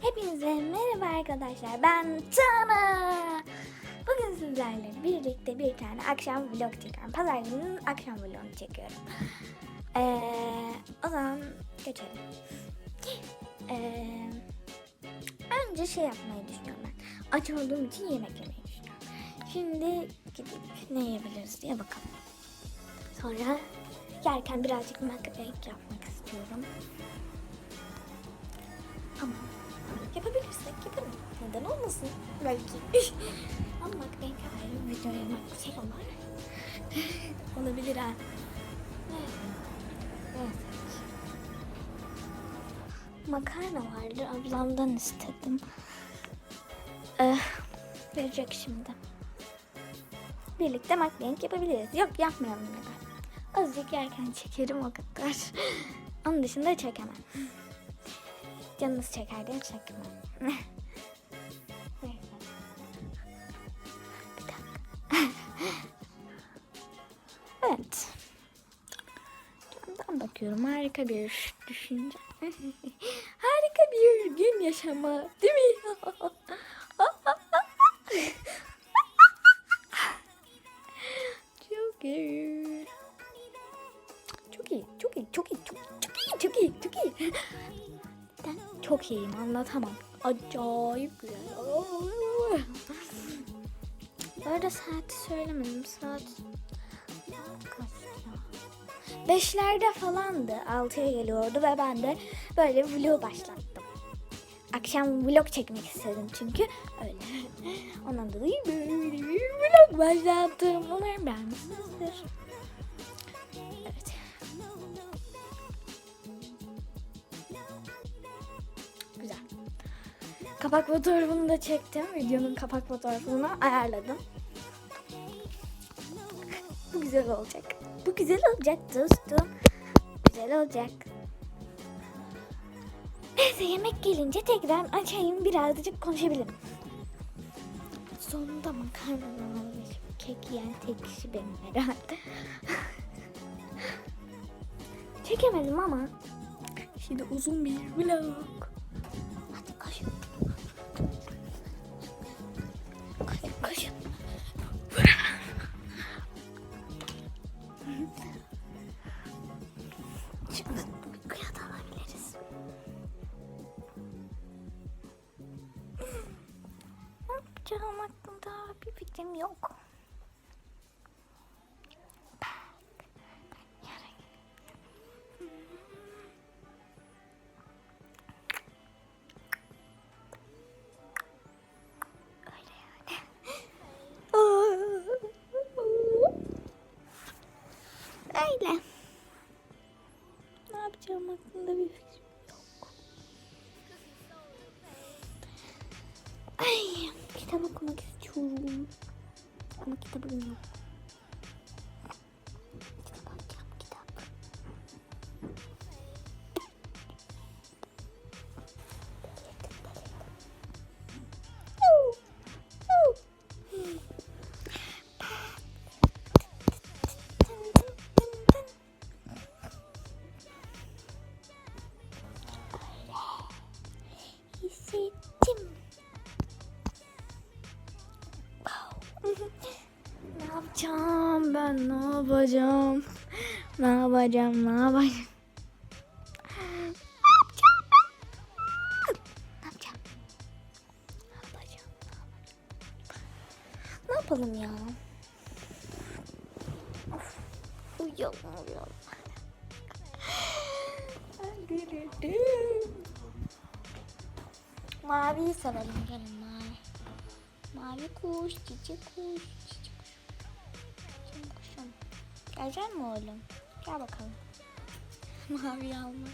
Hepinize merhaba arkadaşlar. Ben Tana. Bugün sizlerle birlikte bir tane akşam vlog çekiyorum. Pazar gününün akşam vlogunu çekiyorum. Ee, o zaman geçelim. Ee, önce şey yapmayı düşünüyorum ben. Aç olduğum için yemek yemeyi düşünüyorum. Şimdi gidip ne yiyebiliriz diye bakalım. Sonra yerken birazcık makyaj yapmak istiyorum. Neden olmasın? Belki. Ama makyaj ayrı video yapmak şey olur. Olabilir ha. Makarna vardı. Ablamdan istedim. Eh, verecek şimdi. Birlikte makyaj yapabiliriz. Yok yapmayalım neden. Azıcık yerken çekerim o kadar. Onun dışında çekemem. Canınız çeker diye çekmem. Harika bir düşünce. Harika bir gün yaşama. Değil mi? Çok iyi. Çok iyi, çok iyi, çok iyi, çok, iyi, çok iyi, çok iyi. Ben çok iyiyim, anlatamam. Acayip güzel. Bu arada saati söylemedim. Saat? Beşlerde falandı. Altıya geliyordu ve ben de böyle vlog başlattım. Akşam vlog çekmek istedim çünkü öyle. Ondan dolayı böyle bir vlog başlattım. Umarım beğenmişsinizdir. Evet. Güzel. Kapak fotoğrafını da çektim. Videonun kapak fotoğrafını ayarladım. Bu güzel olacak. Bu güzel olacak dostum. Güzel olacak. Neyse yemek gelince tekrar açayım birazcık konuşabilirim. Sonunda makarnadan almış kek yiyen tek kişi benim herhalde. Çekemedim ama. Şimdi uzun bir vlog. Yapacağım hakkında bir fikrim yok. Öyle. Ne yapacağım hakkında bir fikrim yok. Ay, kitap okumak istiyorum. Ama kitabım yok. Yapacağım ben ne yapacağım? Ne yapacağım ne yapacağım? Yapalım ya? Of, uyuyalım uyuyalım. Maviyi sevelim gelin mavi. Mavi kuş, çiçek kuş, çiçek. Gelecek mi oğlum? Gel bakalım. Mavi almak.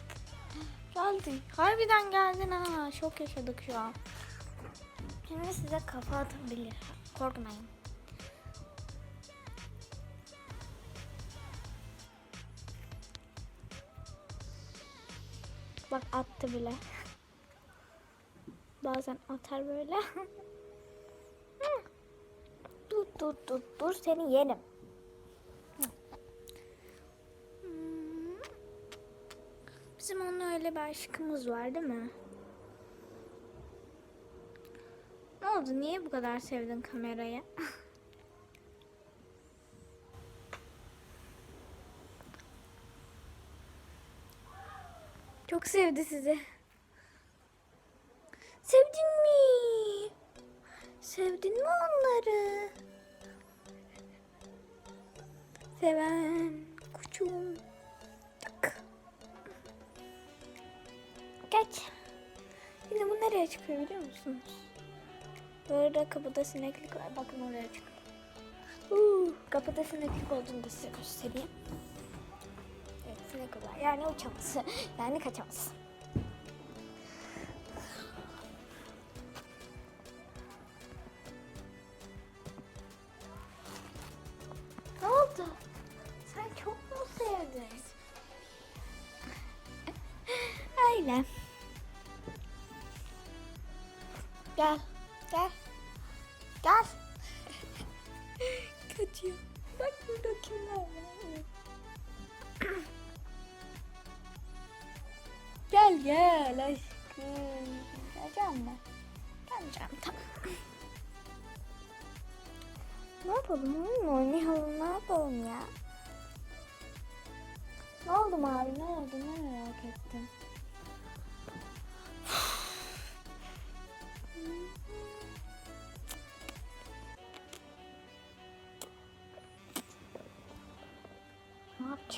Geldi. Harbiden geldin ha. Şok yaşadık şu an. Şimdi size kafa atabilir. Korkmayın. Bak attı bile. Bazen atar böyle. Dur dur dur dur seni yerim. Hı. Hmm. Bizim onunla öyle bir aşkımız var değil mi? oldu? Niye bu kadar sevdin kamerayı? Çok sevdi sizi. Sevdin mi? Sevdin mi onları? Seven çıkıyor biliyor musunuz? Burada kapıda sineklik var. Bakın oraya çıkıyor. Uh, kapıda sineklik olduğunu da size göstereyim. Evet sinek var. Yani uçamaz. Yani kaçamaz. Gel. Gel. Gel. Kaçıyor. Bak burada kimler var. gel gel aşkım. Geleceğim mi? Geleceğim tamam. Ne yapalım oyun mu oynayalım ne yapalım ya? Ne oldu mavi ne oldu ne merak ettim.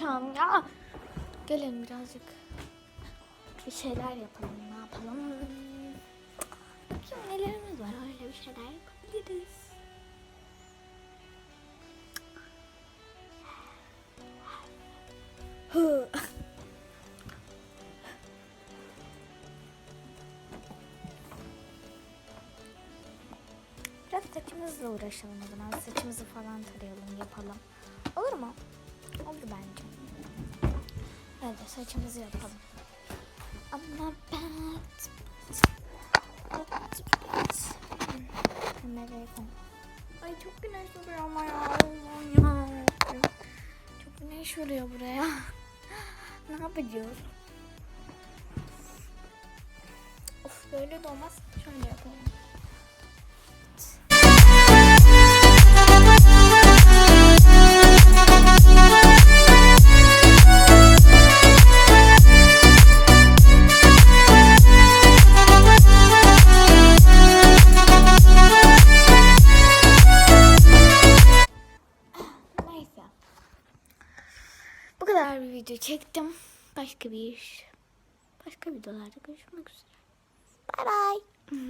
Yapacağım ya? Gelin birazcık bir şeyler yapalım. Ne yapalım? Bakayım nelerimiz var. Öyle bir şeyler yapabiliriz. Hı. Biraz saçımızla uğraşalım o zaman. Saçımızı falan tarayalım, yapalım. Olur mu? Oldu bence. Evet, saçımızı yapalım. Ama ben... Ay çok güneş vuruyor ama ya. Aman ya. Çok güneş vuruyor buraya. ne yapacağız? Of böyle de olmaz. Şöyle yapalım. çektim. Başka bir iş. Başka videolarda görüşmek üzere. Bay bay.